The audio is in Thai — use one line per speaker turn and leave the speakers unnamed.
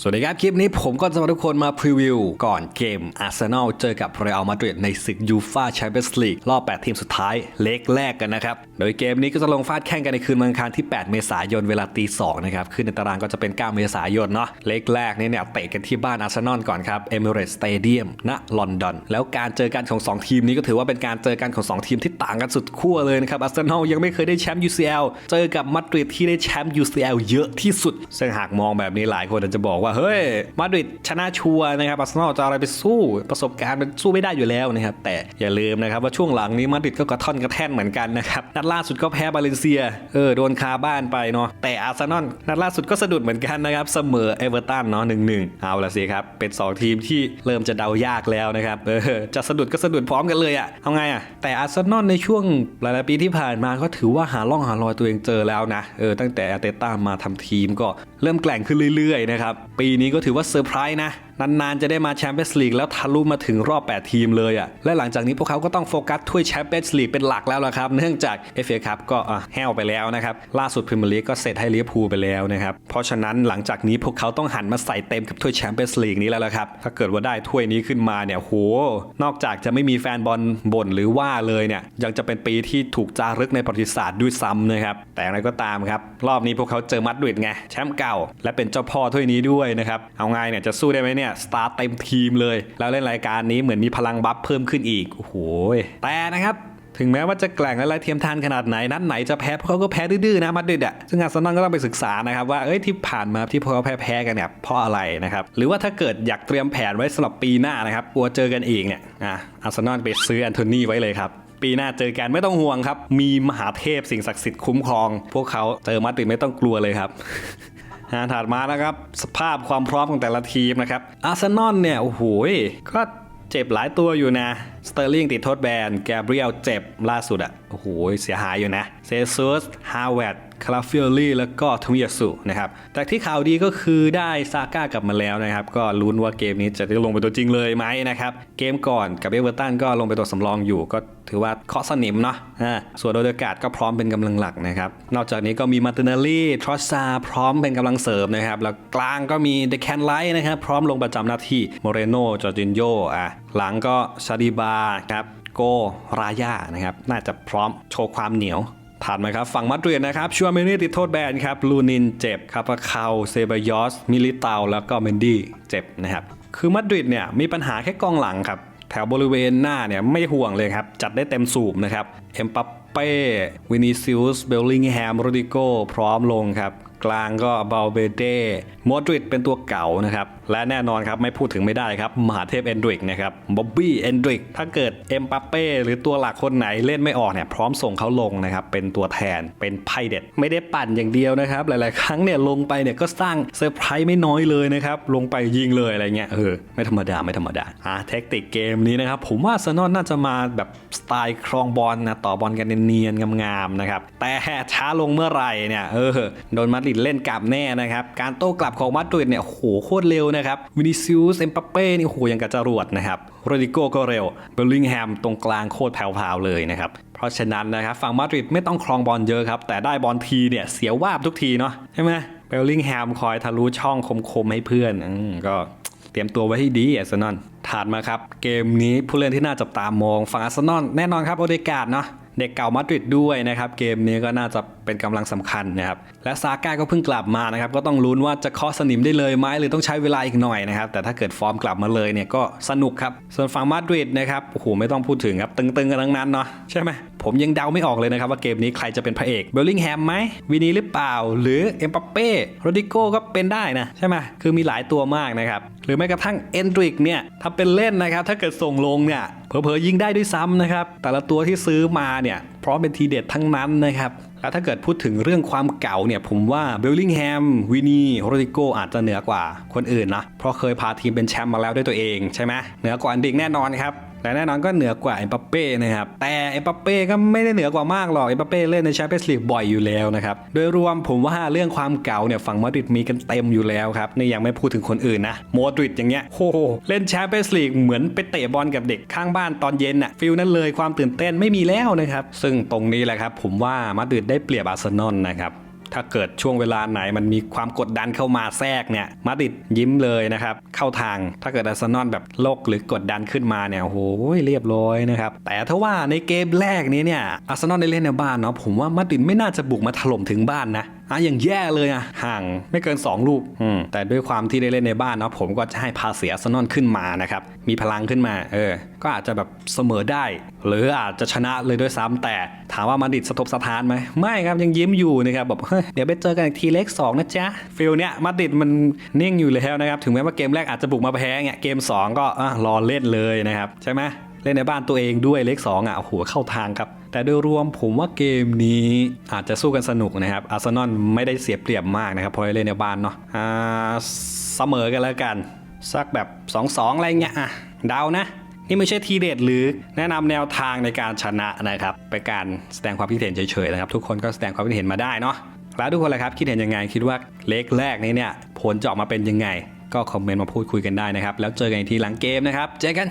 สวัสดีครับคลิปนี้ผมก็จะมาทุกคนมาพรีวิวก่อนเกมอาร์เซนอลเจอกับเรอัลมาดริดในศึกยูฟาแชมเปี้ยนส์ลีกรอบ 8 ทีมสุดท้ายเล็กแรกกันนะครับ โดยเกมนี้ก็จะลงฟาดแข่งกันในคืนวันอังคารที่ 8 เมษายนเวลาตี2นะครับขึ้นในตารางก็จะเป็น 9 เมษายนเนาะเล็กแรกนี้เนี่ยเตะกันที่บ้านอาร์เซนอลก่อนครับเอมิเรตสเตเดียมณลอนดอนแล้วการเจอกันของ 2 ทีมนี้ก็ถือว่าเป็นการเจอกันของ 2 ทีมที่ต่างกันสุดขั้วเลยนะครับอาร์เซนอลยังไม่เคยได้แชมป์ UCL เจอกับมาดริดที่ได้แชมป์ UCL เยอะที่สุดซึ่งหากมองแบบนี้หลายคนอาจจะบอกว่าเฮ้ยมาดริดชนะชัวนะครับอาร์เซนอลจะอะไรไปสู้ประสบการณ์มันสู้ไม่ได้อยู่แล้วนะครับแต่อย่าลืมนะครับว่าช่วงหลังนี้มาดริดก็กระท่อนกระแท่นเหมือนกันนะครับนัดล่าสุดก็แพ้บาเลนเซียเออโดนคาบ้านไปเนาะแต่อาร์เซนอลนัดล่าสุดก็สะดุดเหมือนกันนะครับเสมอเอเวอร์ตันเนาะหนึ่งหนึ่งเอาละสิครับเป็น 2 ทีมที่เริ่มจะเดายากแล้วนะครับเออจะสะดุดก็สะดุดพร้อมกันเลยอะเอาไงอะแต่อาร์เซนอลในช่วงหลายๆปีที่ผ่านมาก็ถือว่าหาล่องหารอยตัวเองเจอแล้วนะเออตั้งแต่อาร์เตต้ามาทำทีมก็เริ่มแกร่งขึ้นเรื่อยๆนะครับปีนี้ก็ถือว่าเซอร์ไพรส์นะนานๆจะได้มาแชมเปี้ยนส์ลีกแล้วทะลุมาถึงรอบ 8 ทีมเลยอะ่ะและหลังจากนี้พวกเขาก็ต้องโฟกัสถ้วยแชมเปี้ยนส์ลีกเป็นหลักแล้วล่ะครับ เนื่องจาก FA คัพก็อะแห้วไปแล้วนะครับล่าสุดพรีเมียร์ลีกก็เสร็จให้ลิเวอร์พูลไปแล้วนะครับเพราะฉะนั้นหลังจากนี้พวกเขาต้องหันมาใส่เต็มกับถ้วยแชมเปี้ยนส์ลีกนี้แล้วล่ะครับถ้าเกิดว่าได้ถ้วยนี้ขึ้นมาเนี่ยโหนอกจากจะไม่มีแฟนบอลบ่นหรือว่าเลยเนี่ยยังจะเป็นปีที่ถูกจารึกในประวัติศาสตร์ด้วยซ้ำนะครับแต่อะไรก็ตามครับรอบนี้พวกเขาเจอมาดริดไงแชมป์เก่า และเป็นเจ้าพ่อถ้วยนี้ด้วยนะครับเอาไงเนี่ยจะสู้ได้ไหมเนี่ยสตาร์เต็มทีมเลย แล้วเล่นรายการนี้เหมือนมีพลังบัฟเพิ่มขึ้นอีกโอ้โหแต่นะครับถึงแม้ว่าจะแกล่งและไรเทียมทานขนาดไหน นัดไหนจะแพ้พวกเขาก็แพ้ดื้อๆนะมาดริดอะซึ่งอาร์เซนอลก็ต้องไปศึกษานะครับว่าเอ้ยที่ผ่านมาที่พวกเขาแพ้ๆกันเนี่ยเพราะอะไรนะครับหรือว่าถ้าเกิดอยากเตรียมแผนไว้สำหรับปีหน้านะครับกลัวเจอกันอีกเนี่ยอะอาร์เซนอลไปซื้อแอนโทนีไว้เลยครับปีหน้าเจอกันไม่ต้องห่วงครับ มีมหาเทพสิ่งศักดิ์สิทธิ์คุ้มครอง พวกเขาเจอมาดริดไม่ต้องกลัวเลยครับ นะถัดมานะครับสภาพความพร้อมของแต่ละทีมนะครับอาร์เซนอลเนี่ย โอ้โหก็เจ็บหลายตัวอยู่นะสเตอร์ลิงติดโทษแบนแกเบรียลเจ็บล่าสุดอะโอ้โหเสียหายอยู่นะเซซุสฮาวเวด คาราฟิโอลี่แล้วก็ทมิยาสุนะครับแต่ที่ข่าวดีก็คือได้ซาก้ากลับมาแล้วนะครับก็ลุ้นว่าเกมนี้จะได้ลงเป็นตัวจริงเลยไหมนะครับเกมก่อนกับเอเวอร์ตันก็ลงเป็นตัวสำรองอยู่ ก็ถือว่าเคาะสนิมเนาะส่วนโดเดกาดก็พร้อมเป็นกำลังหลักนะครับนอกจากนี้ก็มีมาร์ตินาลีทรอสซาพร้อมเป็นกำลังเสริมนะครับแล้วกลางก็มีเดแคนไลท์นะครับพร้อมลงประจำหน้าที่โมเรโนจอร์จินโยอะหลังก็ชาดิบาครับโก รายานะครับ น่าจะพร้อมโชว์ความเหนียว ถัดมาครับฝั่งมาดริดนะครับชัวเมนี่ติดโทษแบนครับลูนินเจ็บคาปาคาเซบายอสมิลิตาแล้วก็เมนดี้เจ็บนะครับคือมาดริดเนี่ยมีปัญหาแค่กองหลังครับแถวบริเวณหน้าเนี่ยไม่ห่วงเลยครับจัดได้เต็มสูบนะครับเอ็มปัปเป้วินิซิอุสเบลลิงแฮมโรดิโกพร้อมลงครับ กลางก็บลเบเด้โมดริดเป็นตัวเก่านะครับ และแน่นอนครับไม่พูดถึงไม่ได้ครับ มหาเทพเอนดริกนะครับบ๊อบบี้เอนดริกถ้าเกิดเอ็มปัปเป้หรือตัวหลักคนไหนเล่นไม่ออกเนี่ยพร้อมส่งเขาลงนะครับเป็นตัวแทนเป็นไพ่เด็ด ไม่ได้ปั่นอย่างเดียวนะครับ หลาย ๆ ครั้งเนี่ยลงไปเนี่ยก็สร้างเซอร์ไพรส์ไม่น้อยเลยนะครับลงไปยิงเลยอะไรเงี้ยเออไม่ธรรมดาไม่ธรรมดาอะเทคนิคเกมนี้นะครับผมว่าซานอนน่าจะมาแบบสไตล์ครองบอลนะต่อบอลกันเนียนๆงามๆนะครับแต่ช้าลงเมื่อไหร่เนี่ยเออโดนมาดริดเล่นกลับแน่นะครับ การโต้กลับของมาดริดเนี่ยโหโคตรเร็วนะครับวินิซิอุสเอ็มปัปเป้นี่โอ้โหยังกับจรวดนะครับโรดิโกก็เร็วเบลลิงแฮมตรงกลางโคตรแผ่วๆเลยนะครับเพราะฉะนั้นนะครับฝั่งมาดริดไม่ต้องครองบอลเยอะครับ แต่ได้บอลทีเนี่ยเสียวาบทุกทีเนาะใช่ไหมเบลลิงแฮมคอยทะลุช่องคมๆให้เพื่อนอก็เตรียมตัวไว้ให้ดีอาร์เซนอลถัดมาครับ เกมนี้ผู้เล่นที่น่าจับตามองฝั่งอาร์เซนอลแน่นอนครับโอเดกาดเนาะ เด็กเก่ามาดริดด้วยนะครับ เกมนี้ก็น่าจะเป็นกำลังสำคัญนะครับ และซาก้าก็เพิ่งกลับมานะครับ ก็ต้องลุ้นว่าจะเคาะสนิมได้เลยไหมหรือต้องใช้เวลาอีกหน่อยนะครับ แต่ถ้าเกิดฟอร์มกลับมาเลยเนี่ยก็สนุกครับ ส่วนฝั่งมาดริดนะครับ โอ้โห ไม่ต้องพูดถึงครับ ตึงๆกันทั้งนั้นเนาะใช่ไหม ผมยังเดาไม่ออกเลยนะครับว่าเกมนี้ใครจะเป็นพระเอกเบลลิงแฮมไหมวินีหรือเปล่า หรือเอ็มปัปเป้โรดิโก้ก็เป็นได้นะ ใช่ไหมคือมีหลายตัวมากนะครับ หรือแม้กระทั่งเอนดริกเนี่ยถ้าเป็นเล่นนะครับ ถ้าเกิดส่งลงเนี่ยเผลอๆยิงได้ด้วยซ้ำนะครับ แต่ละตัวที่ซื้อมาเนี่ยพร้อมเป็นทีเด็ดทั้งนั้นนะครับแล้วถ้าเกิดพูดถึงเรื่องความเก่าเนี่ยผมว่าเบลลิงแฮมวินีโรดิโกอาจจะเหนือกว่าคนอื่นนะเพราะเคยพาทีมเป็นแชมป์มาแล้วด้วยตัวเองใช่ไหมเหนือกว่าอันดิกแน่นอนครับ และแน่นอนก็เหนือกว่าเอ็มบัปเป้นะครับ แต่เอ็มบัปเป้ก็ไม่ได้เหนือกว่ามากหรอก เอ็มบัปเป้เล่นในแชมเปี้ยนส์ลีกบ่อยอยู่แล้วนะครับ โดยรวมผมว่าเรื่องความเก่าเนี่ยฝั่งมาดริดมีกันเต็มอยู่แล้วครับ นี่ยังไม่พูดถึงคนอื่นนะโมดริดอย่างเงี้ยโอ้โหเล่นแชมเปี้ยนส์ลีกเหมือนไปเตะบอลกับเด็กข้างบ้านตอนเย็นน่ะฟิลนั้นเลยความตื่นเต้นไม่มีแล้วนะครับซึ่งตรงนี้แหละครับผมว่ามาดริดได้เปรียบอาร์เซนอลนะครับ ถ้าเกิดช่วงเวลาไหนมันมีความกดดันเข้ามาแทรกเนี่ยมาดิดยิ้มเลยนะครับ เข้าทางถ้าเกิดอาร์เซนอลแบบโลกหรือกดดันขึ้นมาเนี่ยโอ้โหเรียบร้อยนะครับ แต่ถ้าว่าในเกมแรกนี้เนี่ยอาร์เซนอลได้เล่นในบ้านเนาะผมว่ามาดิดไม่น่าจะบุกมาถล่มถึงบ้านนะอะอย่างแย่เลยอะห่างไม่เกิน 2 ลูกอืมแต่ด้วยความที่ได้เล่นในบ้านเนาะผมก็จะให้พาเสียอาร์เซนอลขึ้นมานะครับ มีพลังขึ้นมา เออ ก็อาจจะแบบเสมอได้ หรืออาจจะชนะเลยด้วยซ้ำแต่ถามว่ามาดริดสะทกสะท้านไหมไม่ครับยังยิ้มอยู่นะครับบอกเฮ้ยเดี๋ยวไปเจอกันอีกทีเลขสองนะจ๊ะฟิลเนี้ยมาดริดมันนิ่งอยู่แล้วนะครับถึงแม้ว่าเกมแรกอาจจะบุกมาแพ้เนี่ยเกม 2 ก็อะรอเล่นเลยนะครับใช่ไหมเล่นในบ้านตัวเองด้วยเลข2อะโอ้โหเข้าทางครับ แต่โดยรวมผมว่าเกมนี้อาจจะสู้กันสนุกนะครับอาร์เซนอลไม่ได้เสียเปรียบมากนะครับเพราะเล่นในบ้านเนาะอ่าเสมอกันแล้วกัน สักแบบ 2-2 อะไรเงี้ยอะเดานะนี่ไม่ใช่ทีเด็ดหรือแนะนำแนวทางในการชนะนะครับเป็นการแสดงความคิดเห็นเฉยๆนะครับ ทุกคนก็แสดงความคิดเห็นมาได้เนาะแล้วทุกคนละครับคิดเห็นยังไงคิดว่าเล็กแรกนี้เนี่ยผลจะออกมาเป็นยังไง ก็คอมเมนต์มาพูดคุยกันได้นะครับ แล้วเจอกันอีกทีหลังเกมนะครับ เจอกัน